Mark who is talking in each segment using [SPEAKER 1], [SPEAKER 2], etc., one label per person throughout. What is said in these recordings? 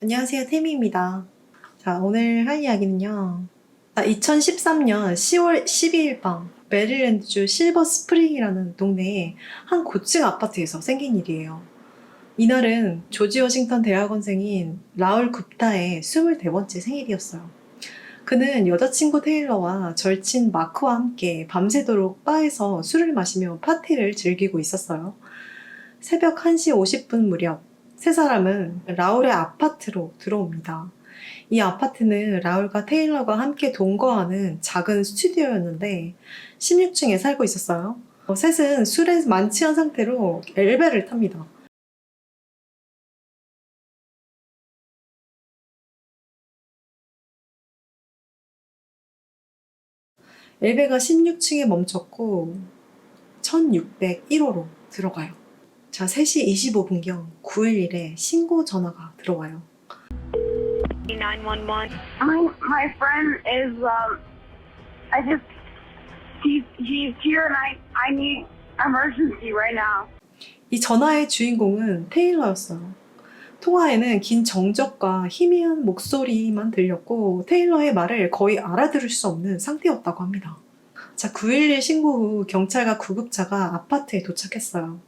[SPEAKER 1] 안녕하세요, 태미입니다. 자, 오늘 할 이야기는요. 2013년 10월 12일 밤, 메릴랜드주 실버 스프링이라는 동네에 한 고층 아파트에서 생긴 일이에요. 이날은 조지 워싱턴 대학원생인 라울 굽타의 24번째 생일이었어요. 그는 여자친구 테일러와 절친 마크와 함께 밤새도록 바에서 술을 마시며 파티를 즐기고 있었어요. 새벽 1시 50분 무렵, 세 사람은 라울의 아파트로 들어옵니다. 이 아파트는 라울과 테일러가 함께 동거하는 작은 스튜디오였는데 16층에 살고 있었어요. 어, 셋은 술에 만취한 상태로 엘베를 탑니다. 엘베가 16층에 멈췄고 1601호로 들어가요. 자, 3시 25분경 911에 신고 전화가 들어와요.
[SPEAKER 2] 911.
[SPEAKER 3] My my friend is um I just he's he's here and I I need emergency right now.
[SPEAKER 1] 이 전화의 주인공은 테일러였어요. 통화에는 긴 정적과 희미한 목소리만 들렸고 테일러의 말을 거의 알아들을 수 없는 상태였다고 합니다. 자, 911 신고 후 경찰과 구급차가 아파트에 도착했어요.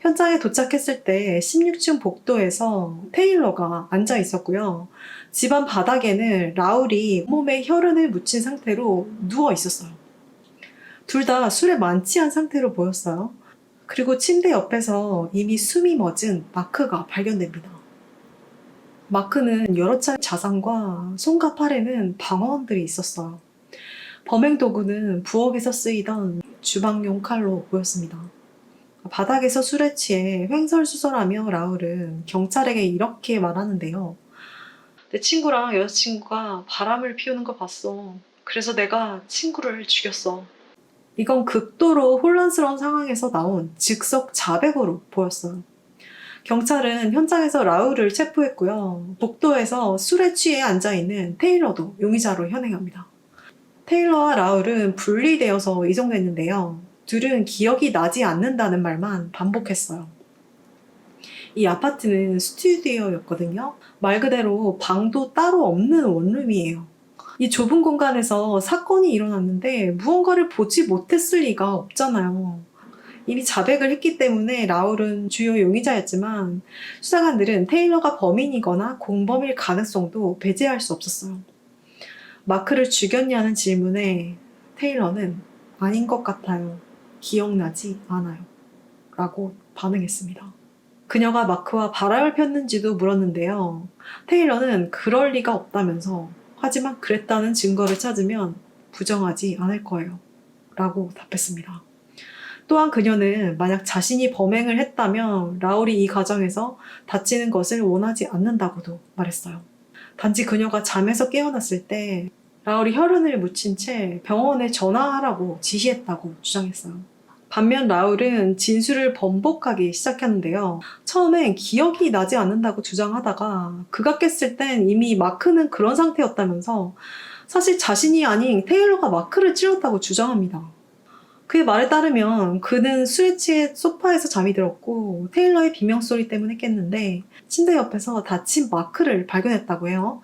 [SPEAKER 1] 현장에 도착했을 때 16층 복도에서 테일러가 앉아 있었고요. 집안 바닥에는 라울이 몸에 혈흔을 묻힌 상태로 누워 있었어요. 둘 다 술에 만취한 상태로 보였어요. 그리고 침대 옆에서 이미 숨이 멎은 마크가 발견됩니다. 마크는 여러 차례 자상과 손과 팔에는 방어원들이 있었어요. 범행 도구는 부엌에서 쓰이던 주방용 칼로 보였습니다. 바닥에서 술에 취해 횡설수설하며 라울은 경찰에게 이렇게 말하는데요. 내 친구랑 여자친구가 바람을 피우는 거 봤어. 그래서 내가 친구를 죽였어. 이건 극도로 혼란스러운 상황에서 나온 즉석 자백으로 보였어요. 경찰은 현장에서 라울을 체포했고요. 복도에서 술에 취해 앉아있는 테일러도 용의자로 현행합니다. 테일러와 라울은 분리되어서 이송됐는데요. 둘은 기억이 나지 않는다는 말만 반복했어요. 이 아파트는 스튜디오였거든요. 말 그대로 방도 따로 없는 원룸이에요. 이 좁은 공간에서 사건이 일어났는데 무언가를 보지 못했을 리가 없잖아요. 이미 자백을 했기 때문에 라울은 주요 용의자였지만 수사관들은 테일러가 범인이거나 공범일 가능성도 배제할 수 없었어요. 마크를 죽였냐는 질문에 테일러는 아닌 것 같아요. 기억나지 않아요. 라고 반응했습니다. 그녀가 마크와 바람을 폈는지도 물었는데요. 테일러는 그럴 리가 없다면서 하지만 그랬다는 증거를 찾으면 부정하지 않을 거예요. 라고 답했습니다. 또한 그녀는 만약 자신이 범행을 했다면 라울이 이 과정에서 다치는 것을 원하지 않는다고도 말했어요. 단지 그녀가 잠에서 깨어났을 때 라울이 혈흔을 묻힌 채 병원에 전화하라고 지시했다고 주장했어요. 반면 라울은 진술을 번복하기 시작했는데요. 처음엔 기억이 나지 않는다고 주장하다가 그가 깼을 땐 이미 마크는 그런 상태였다면서 사실 자신이 아닌 테일러가 마크를 찔렀다고 주장합니다. 그의 말에 따르면 그는 술에 취해 소파에서 잠이 들었고 테일러의 비명소리 때문에 깼는데 침대 옆에서 다친 마크를 발견했다고 해요.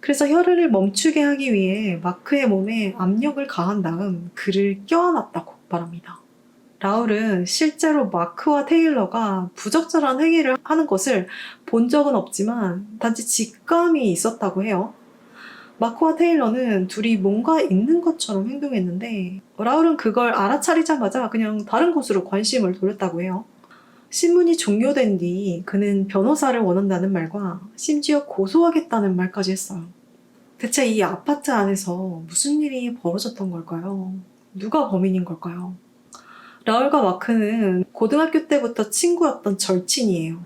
[SPEAKER 1] 그래서 혈흔을 멈추게 하기 위해 마크의 몸에 압력을 가한 다음 그를 껴안았다고 말합니다. 라울은 실제로 마크와 테일러가 부적절한 행위를 하는 것을 본 적은 없지만 단지 직감이 있었다고 해요. 마크와 테일러는 둘이 뭔가 있는 것처럼 행동했는데 라울은 그걸 알아차리자마자 그냥 다른 곳으로 관심을 돌렸다고 해요. 신문이 종료된 뒤 그는 변호사를 원한다는 말과 심지어 고소하겠다는 말까지 했어요. 대체 이 아파트 안에서 무슨 일이 벌어졌던 걸까요? 누가 범인인 걸까요? 라울과 마크는 고등학교 때부터 친구였던 절친이에요.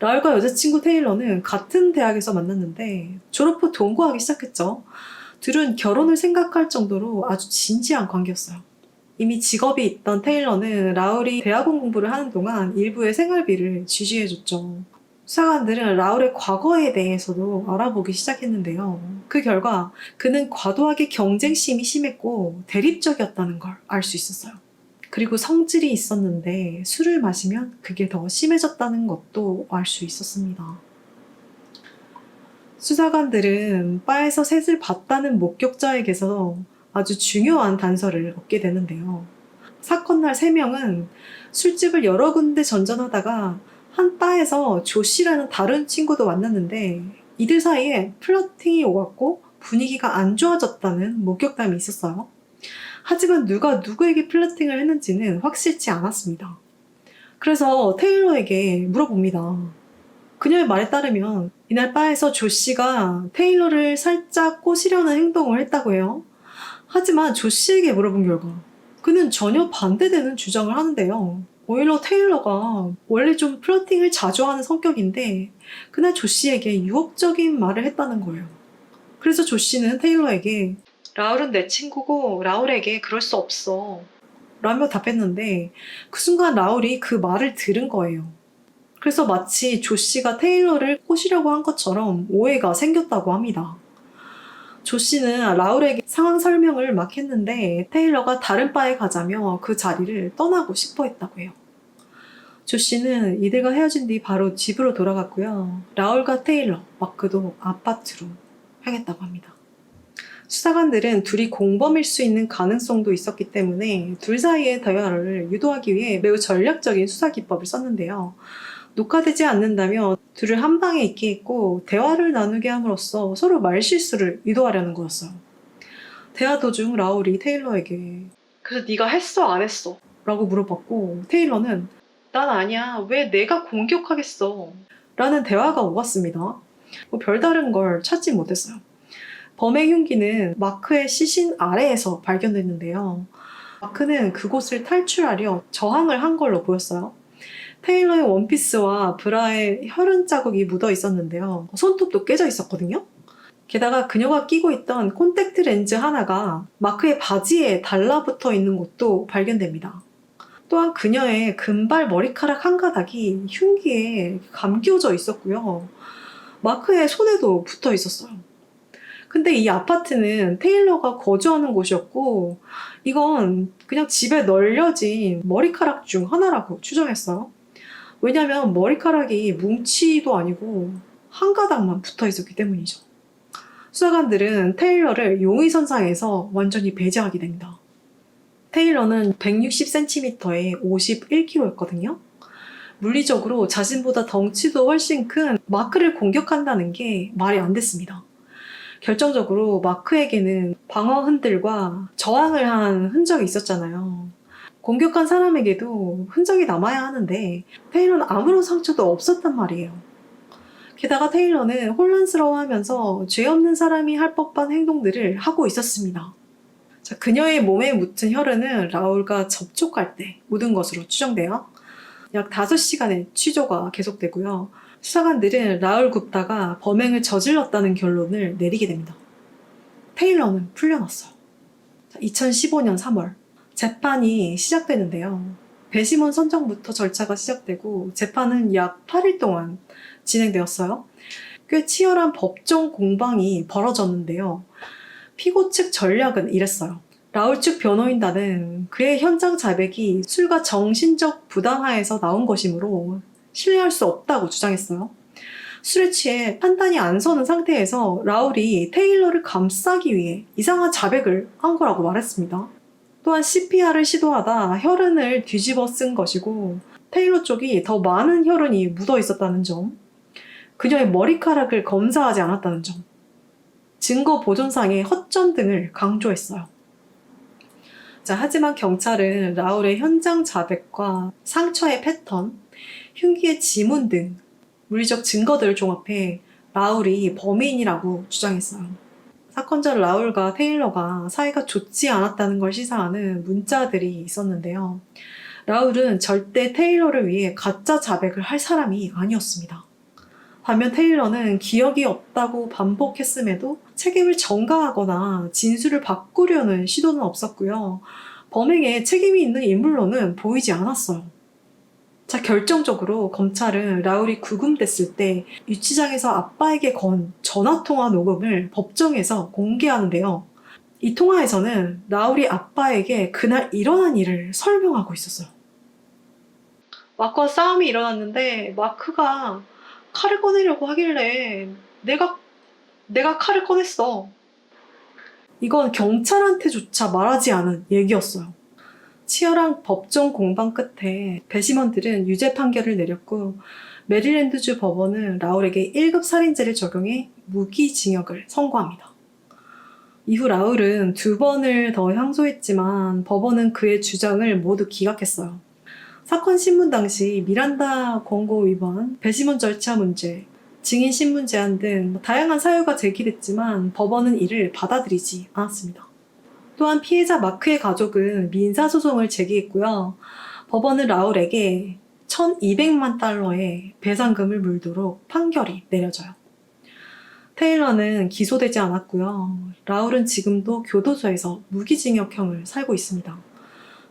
[SPEAKER 1] 라울과 여자친구 테일러는 같은 대학에서 만났는데 졸업 후 동거하기 시작했죠. 둘은 결혼을 생각할 정도로 아주 진지한 관계였어요. 이미 직업이 있던 테일러는 라울이 대학원 공부를 하는 동안 일부의 생활비를 지지해줬죠. 수사관들은 라울의 과거에 대해서도 알아보기 시작했는데요. 그 결과 그는 과도하게 경쟁심이 심했고 대립적이었다는 걸 알 수 있었어요. 그리고 성질이 있었는데 술을 마시면 그게 더 심해졌다는 것도 알 수 있었습니다. 수사관들은 바에서 셋을 봤다는 목격자에게서 아주 중요한 단서를 얻게 되는데요. 사건 날세 명은 술집을 여러 군데 전전하다가 한 바에서 조 씨라는 다른 친구도 만났는데 이들 사이에 플러팅이 오갔고 분위기가 안 좋아졌다는 목격담이 있었어요. 하지만 누가 누구에게 플러팅을 했는지는 확실치 않았습니다. 그래서 테일러에게 물어봅니다. 그녀의 말에 따르면 이날 바에서 조 씨가 테일러를 살짝 꼬시려는 행동을 했다고 해요. 하지만 조 씨에게 물어본 결과 그는 전혀 반대되는 주장을 하는데요. 오히려 테일러가 원래 좀 플러팅을 자주 하는 성격인데 그날 조 씨에게 유혹적인 말을 했다는 거예요. 그래서 조 씨는 테일러에게 라울은 내 친구고 라울에게 그럴 수 없어 라며 답했는데 그 순간 라울이 그 말을 들은 거예요. 그래서 마치 조 씨가 테일러를 꼬시려고 한 것처럼 오해가 생겼다고 합니다. 조 씨는 라울에게 상황 설명을 막 했는데 테일러가 다른 바에 가자며 그 자리를 떠나고 싶어 했다고 해요. 조 씨는 이들과 헤어진 뒤 바로 집으로 돌아갔고요. 라울과 테일러, 마크도 아파트로 향했다고 합니다. 수사관들은 둘이 공범일 수 있는 가능성도 있었기 때문에 둘 사이의 대화를 유도하기 위해 매우 전략적인 수사 기법을 썼는데요. 녹화되지 않는다며 둘을 한 방에 있게 했고 대화를 나누게 함으로써 서로 말실수를 유도하려는 거였어요. 대화 도중 라울이 테일러에게 그래서 네가 했어 안 했어? 라고 물어봤고 테일러는 난 아니야 왜 내가 공격하겠어? 라는 대화가 오갔습니다. 뭐 별다른 걸 찾지 못했어요. 범행 흉기는 마크의 시신 아래에서 발견됐는데요. 마크는 그곳을 탈출하려 저항을 한 걸로 보였어요. 테일러의 원피스와 브라에 혈흔 자국이 묻어 있었는데요. 손톱도 깨져 있었거든요. 게다가 그녀가 끼고 있던 콘택트 렌즈 하나가 마크의 바지에 달라붙어 있는 것도 발견됩니다. 또한 그녀의 금발 머리카락 한 가닥이 흉기에 감겨져 있었고요. 마크의 손에도 붙어 있었어요. 근데 이 아파트는 테일러가 거주하는 곳이었고, 이건 그냥 집에 널려진 머리카락 중 하나라고 추정했어요. 왜냐면 머리카락이 뭉치도 아니고 한 가닥만 붙어 있었기 때문이죠. 수사관들은 테일러를 용의선상에서 완전히 배제하게 됩니다. 테일러는 160cm에 51kg였거든요. 물리적으로 자신보다 덩치도 훨씬 큰 마크를 공격한다는 게 말이 안 됐습니다. 결정적으로 마크에게는 방어 흔들과 저항을 한 흔적이 있었잖아요. 공격한 사람에게도 흔적이 남아야 하는데 테일러는 아무런 상처도 없었단 말이에요. 게다가 테일러는 혼란스러워하면서 죄 없는 사람이 할 법한 행동들을 하고 있었습니다. 자, 그녀의 몸에 묻은 혈흔은 라울과 접촉할 때 묻은 것으로 추정돼요. 약 5시간의 취조가 계속되고요. 수사관들은 라울 굽다가 범행을 저질렀다는 결론을 내리게 됩니다. 테일러는 풀려났어요. 2015년 3월 재판이 시작되는데요. 배심원 선정부터 절차가 시작되고 재판은 약 8일 동안 진행되었어요. 꽤 치열한 법정 공방이 벌어졌는데요. 피고 측 전략은 이랬어요. 라울 측 변호인단은 그의 현장 자백이 술과 정신적 부당하에서 나온 것이므로 신뢰할 수 없다고 주장했어요. 술에 취해 판단이 안 서는 상태에서 라울이 테일러를 감싸기 위해 이상한 자백을 한 거라고 말했습니다. 또한 CPR을 시도하다 혈흔을 뒤집어 쓴 것이고 테일러 쪽이 더 많은 혈흔이 묻어 있었다는 점, 그녀의 머리카락을 검사하지 않았다는 점, 증거 보존상의 허점 등을 강조했어요. 자, 하지만 경찰은 라울의 현장 자백과 상처의 패턴, 흉기의 지문 등 물리적 증거들을 종합해 라울이 범인이라고 주장했어요. 사건 전 라울과 테일러가 사이가 좋지 않았다는 걸 시사하는 문자들이 있었는데요. 라울은 절대 테일러를 위해 가짜 자백을 할 사람이 아니었습니다. 반면 테일러는 기억이 없다고 반복했음에도 책임을 전가하거나 진술을 바꾸려는 시도는 없었고요. 범행에 책임이 있는 인물로는 보이지 않았어요. 자, 결정적으로 검찰은 라울이 구금됐을 때 유치장에서 아빠에게 건 전화통화 녹음을 법정에서 공개하는데요. 이 통화에서는 라울이 아빠에게 그날 일어난 일을 설명하고 있었어요. 마크와 싸움이 일어났는데 마크가 칼을 꺼내려고 하길래 내가 내가 칼을 꺼냈어. 이건 경찰한테조차 말하지 않은 얘기였어요. 치열한 법정 공방 끝에 배심원들은 유죄 판결을 내렸고 메릴랜드주 법원은 라울에게 1급 살인죄를 적용해 무기징역을 선고합니다. 이후 라울은 두 번을 더 항소했지만 법원은 그의 주장을 모두 기각했어요. 사건 신문 당시 미란다 권고 위반, 배심원 절차 문제, 증인 신문 제한 등 다양한 사유가 제기됐지만 법원은 이를 받아들이지 않았습니다. 또한 피해자 마크의 가족은 민사소송을 제기했고요. 법원은 라울에게 1200만 달러의 배상금을 물도록 판결이 내려져요. 테일러는 기소되지 않았고요. 라울은 지금도 교도소에서 무기징역형을 살고 있습니다.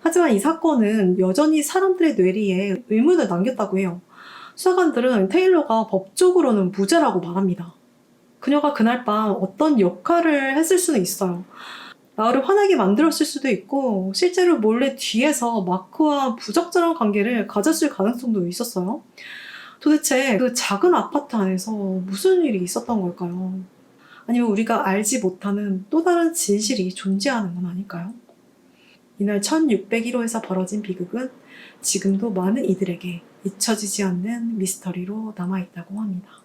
[SPEAKER 1] 하지만 이 사건은 여전히 사람들의 뇌리에 의문을 남겼다고 해요. 수사관들은 테일러가 법적으로는 무죄라고 말합니다. 그녀가 그날 밤 어떤 역할을 했을 수는 있어요. 나를 화나게 만들었을 수도 있고 실제로 몰래 뒤에서 마크와 부적절한 관계를 가졌을 가능성도 있었어요. 도대체 그 작은 아파트 안에서 무슨 일이 있었던 걸까요? 아니면 우리가 알지 못하는 또 다른 진실이 존재하는 건 아닐까요? 이날 1601호에서 벌어진 비극은 지금도 많은 이들에게 잊혀지지 않는 미스터리로 남아있다고 합니다.